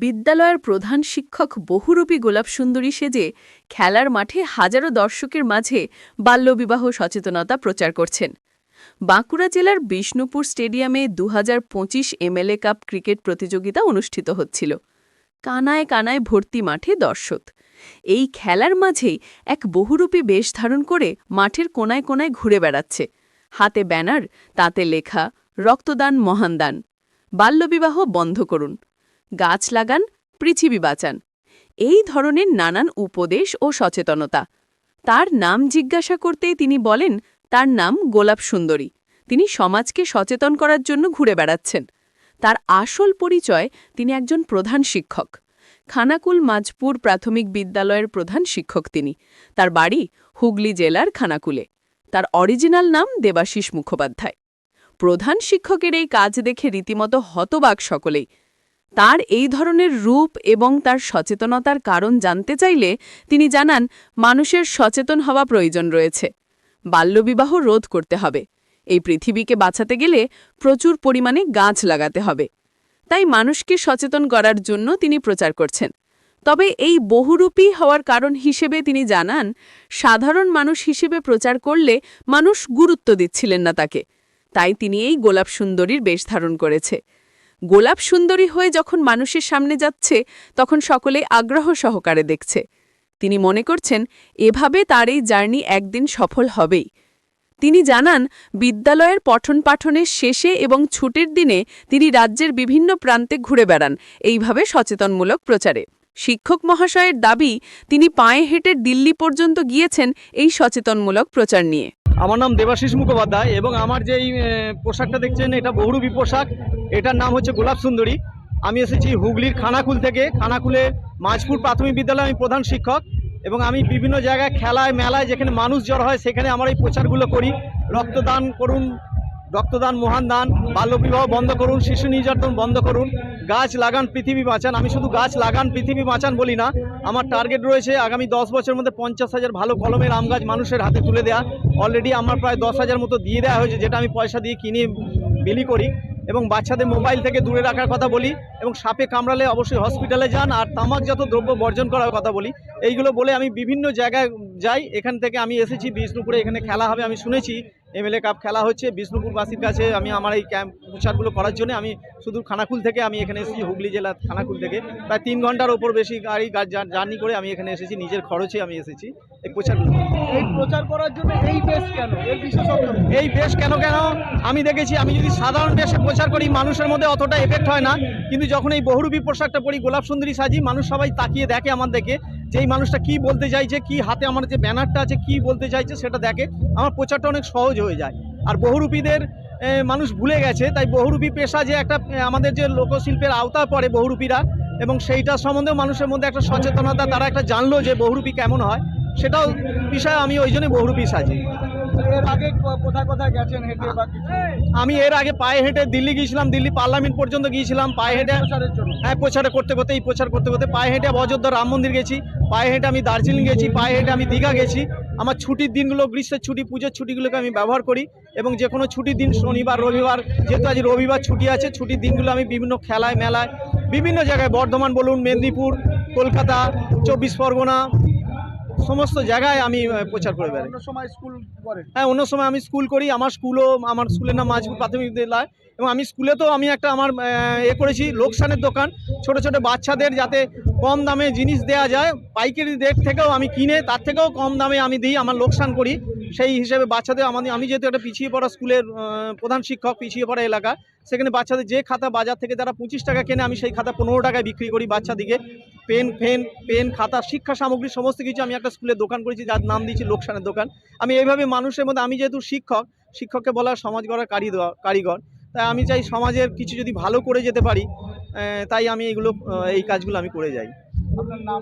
বিদ্যালয়ের প্রধান শিক্ষক বহুরূপী গোলাপ সুন্দরী সেজে খেলার মাঠে হাজারো দর্শকের মাঝে বাল্যবিবাহ সচেতনতা প্রচার করছেন। বাঁকুড়া জেলার বিষ্ণুপুর স্টেডিয়ামে দু পঁচিশ এমএলএ কাপ ক্রিকেট প্রতিযোগিতা অনুষ্ঠিত হচ্ছিল। কানায় কানায় ভর্তি মাঠে দর্শক। এই খেলার মাঝেই এক বহুরূপী বেশ ধারণ করে মাঠের কোনায় কোনায় ঘুরে বেড়াচ্ছে। হাতে ব্যানার, তাতে লেখা, রক্তদান মহান দান। বাল্যবিবাহ বন্ধ করুন। গাছ লাগান, পৃথিবী বাঁচান। এই ধরনের নানান উপদেশ ও সচেতনতা। তার নাম জিজ্ঞাসা করতেই তিনি বলেন, তার নাম গোলাপ সুন্দরী। তিনি সমাজকে সচেতন করার জন্য ঘুরে বেড়াচ্ছেন। তার আসল পরিচয়, তিনি একজন প্রধান শিক্ষক। খানাকুল মাজপুর প্রাথমিক বিদ্যালয়ের প্রধান শিক্ষক তিনি। তার বাড়ি হুগলি জেলার খানাকুলে। তার অরিজিনাল নাম দেবাশিস মুখোপাধ্যায়। প্রধান শিক্ষকের এই কাজ দেখে রীতিমতো হতবাক সকলেই। তার এই ধরনের রূপ এবং তার সচেতনতার কারণ জানতে চাইলে তিনি জানান, মানুষের সচেতন হওয়া প্রয়োজন রয়েছে। বাল্যবিবাহ রোধ করতে হবে। এই পৃথিবীকে বাঁচাতে গেলে প্রচুর পরিমাণে গাছ লাগাতে হবে। তাই মানুষকে সচেতন করার জন্য তিনি প্রচার করছেন। তবে এই বহুরূপী হওয়ার কারণ হিসেবে তিনি জানান, সাধারণ মানুষ হিসেবে প্রচার করলে মানুষ গুরুত্ব দিচ্ছিলেন না তাকে। তাই তিনি এই গোলাপ সুন্দরীর বেশ ধারণ করেছে। গোলাপ সুন্দরী হয়ে যখন মানুষের সামনে যাচ্ছে, তখন সকলে আগ্রহ সহকারে দেখছে। তিনি মনে করছেন, এভাবে তার এই জার্নি একদিন সফল হবেই। তিনি জানান, বিদ্যালয়ের পঠন পাঠনের শেষে এবং ছুটির দিনে তিনি রাজ্যের বিভিন্ন প্রান্তে ঘুরে বেড়ান, এইভাবে সচেতনমূলক প্রচারে। শিক্ষক মহাশয়ের দাবি, তিনি পায়ে হেঁটে দিল্লি পর্যন্ত গিয়েছেন এই সচেতনমূলক প্রচার নিয়ে। আমার নাম দেবাশিস মুখোপাধ্যায় এবং আমার যেই পোশাকটা দেখছেন, এটা বহুরূপী পোশাক। এটার নাম হচ্ছে গোলাপ সুন্দরী। আমি এসেছি হুগলির খানাকুল থেকে। খানাকুলে মাঝপুর প্রাথমিক বিদ্যালয়ে আমি প্রধান শিক্ষক এবং আমি বিভিন্ন জায়গায় খেলায়, মেলায় যেখানে মানুষ জড় হয়, সেখানে আমার এই প্রচারগুলো করি। রক্তদান করুন রক্তদান, মহান দান, বাল্যবিবাহ বন্ধ করুন, শিশু নির্যাতন বন্ধ করুন, গাছ লাগান, পৃথিবী বাঁচান। আমি শুধু গাছ লাগান, পৃথিবী বাঁচান বলি না, আমার টার্গেট রয়েছে আগামী দশ বছরের মধ্যে পঞ্চাশ হাজার ভালো কলমের আম গাছ মানুষের হাতে তুলে দেওয়া অলরেডি আমার প্রায় দশ হাজার মতো দিয়ে দেওয়া হয়েছে, যেটা আমি পয়সা দিয়ে কিনে বিলি করি। এবং বাচ্চাদের মোবাইল থেকে দূরে রাখার কথা বলি এবং সাপে কামড়ালে অবশ্যই হসপিটালে যান, আর তামাকজাত দ্রব্য বর্জন করার কথা বলি। এইগুলো বলে আমি বিভিন্ন জায়গায় যাই এখান থেকে আমি এসেছি বিষ্ণুপুরে এখানে খেলা হবে আমি শুনেছি এমএলএ কাপ খেলা হচ্ছে বিষ্ণুপুরবাসীর কাছে আমি আমার এই ক্যাম্প প্রচারগুলো করার জন্য আমি শুধু খানাকুল থেকে আমি এখানে এসেছি হুগলি জেলার খানাকুল থেকে। প্রায় তিন ঘণ্টার ওপর বেশি গাড়ি জার্নি করে আমি এখানে এসেছি নিজের খরচে আমি এসেছি এই প্রচারগুলো। এই প্রচার করার জন্য এই বেশ কেন? এর বিশেষত্ব এই বেশ কেন কেন? আমি দেখেছি আমি যদি সাধারণ বেশে প্রচার করি মানুষের মধ্যে অতটা এফেক্ট হয় না কিন্তু যখন এই বহুরূপী পোশাকটা পরি গোলাপ সুন্দরী সাজি মানুষ সবাই তাকিয়ে দেখে আমার দেখে যে এই মানুষটা কি বলতে চাইছে, কি হাতে আমার যে ব্যানারটা আছে, কি বলতে চাইছে সেটা দেখে আমার প্রচারটা অনেক সহজ হয়ে যায়। আর বহুরূপীদের মানুষ ভুলে গেছে, তাই বহুরূপী পেশা যে একটা আমাদের যে লোকশিল্পের আওতা পড়ে বহুরূপীরা এবং সেইটা সম্বন্ধেও মানুষের মধ্যে একটা সচেতনতা, তারা একটা জানলো যে বহুরূপী কেমন হয়, সেটাও বিষয়ে আমি ওই জন্যই বহুরূপী সাজি। এর আগে ক- কোথায় কোথায় গেছেন হেঁটে বা আমি এর আগে পায়ে হেঁটে দিল্লি গিয়েছিলাম দিল্লি পার্লামেন্ট পর্যন্ত গিয়েছিলাম পায়ে হেঁটে হ্যাঁ প্রচার করতে করতে এই প্রচার করতে করতে পায়ে হেঁটে অযোধ্যা রাম মন্দির গেছি পায়ে হেঁটে আমি দার্জিলিং গেছি পায়ে হেঁটে আমি দীঘা গেছি। আমার ছুটির দিনগুলো গ্রীষ্মের ছুটি পুজোর ছুটিগুলোকে আমি ব্যবহার করি এবং যে কোনো ছুটির দিন শনিবার রবিবার যেহেতু আজ রবিবার ছুটি আছে ছুটির দিনগুলো আমি বিভিন্ন খেলায় মেলায় বিভিন্ন জায়গায় বর্ধমান বলুন মেদিনীপুর কলকাতা চব্বিশ পরগনা সমস্ত জায়গায় আমি প্রচার করে বেড়াই। অন্য সময় স্কুল করেন? হ্যাঁ অন্য সময় আমি স্কুল করি। আমার স্কুলও আমার স্কুলের নাম মাঝপুর প্রাথমিক বিদ্যালয়। এবং আমি স্কুলে তো আমি একটা আমার এ করেছি লোকসানের দোকান। ছোট ছোট বাচ্চাদের যাতে কম দামে জিনিস দেওয়া যায়। পাইকারি রেট থেকেও আমি কিনে তার থেকেও কম দামে আমি দিই আমার লোকসান করি। সেই হিসেবে বাচ্চাদের আমাদের আমি যেহেতু একটা পিছিয়ে পড়া স্কুলের প্রধান শিক্ষক পিছিয়ে পড়া এলাকা সেখানে বাচ্চাদের যে খাতা বাজার থেকে তারা পঁচিশ টাকা কেনে, আমি সেই খাতা পনেরো টাকায় বিক্রি করি বাচ্চাদিকে। পেন, ফেন, পেন, খাতা, শিক্ষা সামগ্রী, সমস্ত কিছু আমি একটা স্কুলে দোকান করেছি, যার নাম দিয়েছি লোকসানের দোকান। আমি এইভাবে মানুষের মধ্যে, আমি যেহেতু শিক্ষক, শিক্ষককে বলা সমাজ গড়ার কারিগর কারিগর। তাই আমি চাই সমাজের কিছু যদি ভালো করে যেতে পারি তাই আমি এইগুলো এই কাজগুলো আমি করে যাই। আপনার নাম